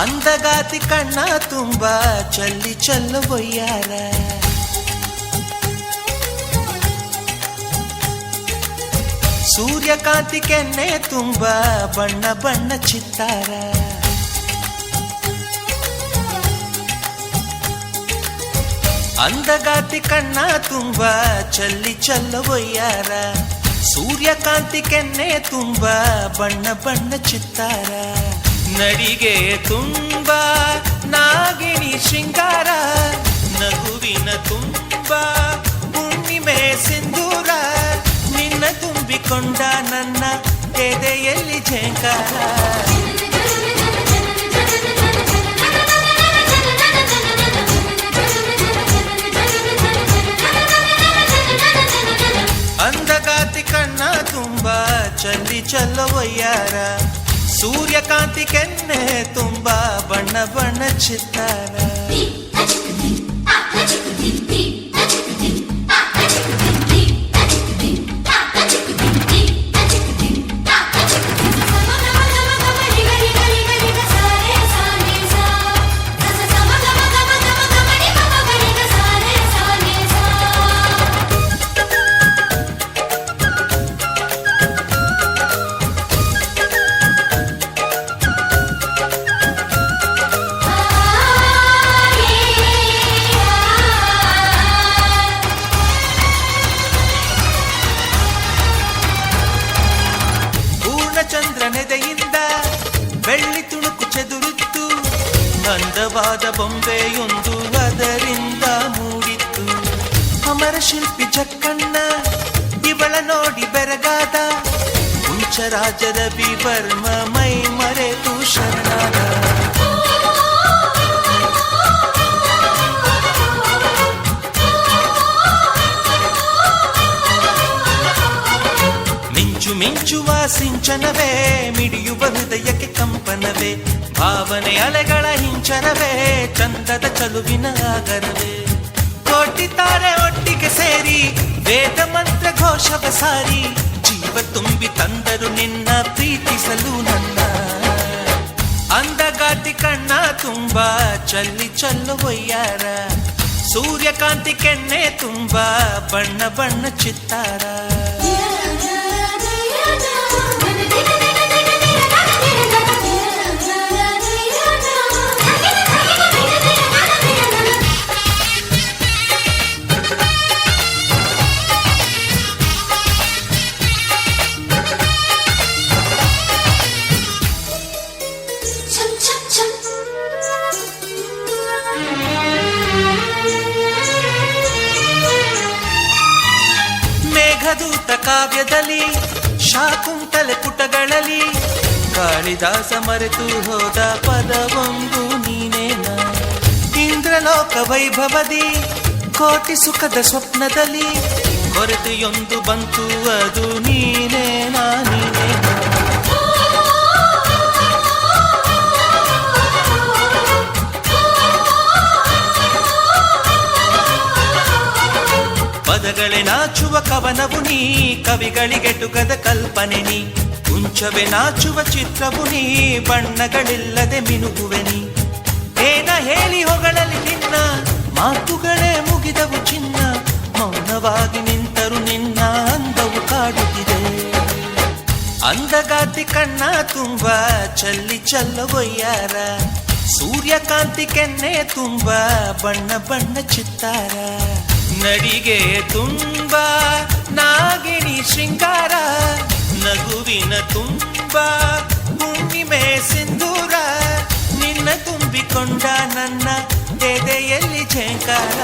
ಅಂದಗಾತಿ ಕಣ್ಣ ತುಂಬ ಚಲ್ಲಿ ಚಲ್ಲುವಯ್ಯಾರ ಸೂರ್ಯಕಾಂತಿ ಕೆನ್ನೆ ತುಂಬ ಬಣ್ಣ ಬಣ್ಣ ಚಿತ್ತಾರ ಅಂದಗಾತಿ ಕಣ್ಣ ತುಂಬ ಚಲ್ಲಿ ಚಲ್ಲುವಯ್ಯಾರ ಸೂರ್ಯಕಾಂತಿ ಕೆನ್ನೆ ತುಂಬ ಬಣ್ಣ ಬಣ್ಣ ಚಿತ್ತಾರ ನಡಿಗೆ ತುಂಬ ನಾಗಿಣಿ ಶೃಂಗಾರ ನಗುವಿನ ತುಂಬ ಹುಣ್ಣಿಮೆ ಸಿಂಧೂರ ನಿನ್ನ ತುಂಬಿಕೊಂಡ ನನ್ನ ಎದೆಯಲ್ಲಿ ಝೇಂಕಾರ ಸೂರ್ಯಕಾಂತಿ ಕೆನ್ನೆ ತುಂಬ ಬಣ್ಣ ಬಣ್ಣ ಚಿತ್ತಾರ ಪೂರ್ಣಚಂದ್ರನೆದೆಯಿಂದ ಬೆಳ್ಳಿ ತುಣುಕು ಚೆದುರಿತ್ತು ಅಂದವಾದ ಬೊಂಬೆಯೊಂದು ಅದರಿಂದ ಮೂಡಿತ್ತು ಅಮರ ಶಿಲ್ಪಿ ಜಕ್ಕಣ್ಣ ಇವಳ ನೋಡಿ ಬೆರಗಾದ ರಾಜದ ಬಿವರ್ಮ ಮೈ ಮರೆತು ಶರಣಾದ ಮಿಂಚು ಮಿಂಚುವ ಸಿಂಚನವೇ ಮಿಡಿಯುವ ಹೃದಯಕ್ಕೆ ಕಂಪನವೇ, ಭಾವನೆ ಅಲೆಗಳ ಹಿಂಚನವೇ, ಚಂದದ ಚಲುವಿನ ಆಗರವೇ. ಕೋಟಿ ತಾರೆ ಒಟ್ಟಿಗೆ ಸೇರಿ, ವೇದ ಮಂತ್ರ ಘೋಷವ ಸಾರಿ, ಜೀವ ತುಂಬಿ ತಂದರು ನಿನ್ನ ಪ್ರೀತಿಸಲು ನನ್ನ. ಅಂದಗಾತಿ ಕಣ್ಣ ತುಂಬ, ಚಲ್ಲಿ ಚಲ್ಲುವಯ್ಯಾರ ಸೂರ್ಯಕಾಂತಿ ಕೆನ್ನೆ ತುಂಬ, ಬಣ್ಣ ಬಣ್ಣ ಚಿತ್ತಾರ. ಕಾವ್ಯದಲ್ಲಿ ಶಾಕುಂತಲೆ ಪುಟಗಳಲ್ಲಿ ಕಾಳಿದಾಸ ಮರೆತು ಹೋದ ಪದವೊಂದು ನೀನೇನ ಇಂದ್ರಲೋಕ ವೈಭವದಿ ಕೋಟಿ ಸುಖದ ಸ್ವಪ್ನದಲ್ಲಿ ಕೊರತೆಯೊಂದು ಬಂತು ಅದು ನೀನೇನ ನೀನೇನಾ ಪದಗಳೇ ನಾಚುವ ಕವನವು ನೀ, ಕವಿಗಳಿಗೆಟುಕದ ಕಲ್ಪನೆ ನೀ. ಕುಂಚವೆ ನಾಚುವ ಚಿತ್ರವು ನೀ, ಬಣ್ಣಗಳಿಲ್ಲದೆ ಮಿನುಗುವೆ ನೀ. ಏನ ಹೇಳಿ ಹೊಗಳಲ್ಲಿ ನಿನ್ನ, ಮಾತುಗಳೇ ಮುಗಿದವು ಚಿನ್ನ. ಮೌನವಾಗಿ ನಿಂತರು ನಿನ್ನ ಅಂದವು ಕಾಡುತ್ತಿದೆ. ಅಂದಗಾತಿ ಕಣ್ಣ ತುಂಬ, ಚಲ್ಲಿ ಚಲ್ಲವೊಯ್ಯಾರ ಸೂರ್ಯಕಾಂತಿ ಕೆನ್ನೆ ತುಂಬ, ಬಣ್ಣ ಬಣ್ಣ ಚಿತ್ತಾರ. ನಡಿಗೆ ತುಂಬ ನಾಗಿಣಿ ಶೃಂಗಾರ ನಗುವಿನ ತುಂಬ ಹುಣ್ಣಿಮೆ ಸಿಂಧೂರ ನಿನ್ನ ತುಂಬಿಕೊಂಡ ನನ್ನ ಎದೆಯಲ್ಲಿ ಝೇಂಕಾರ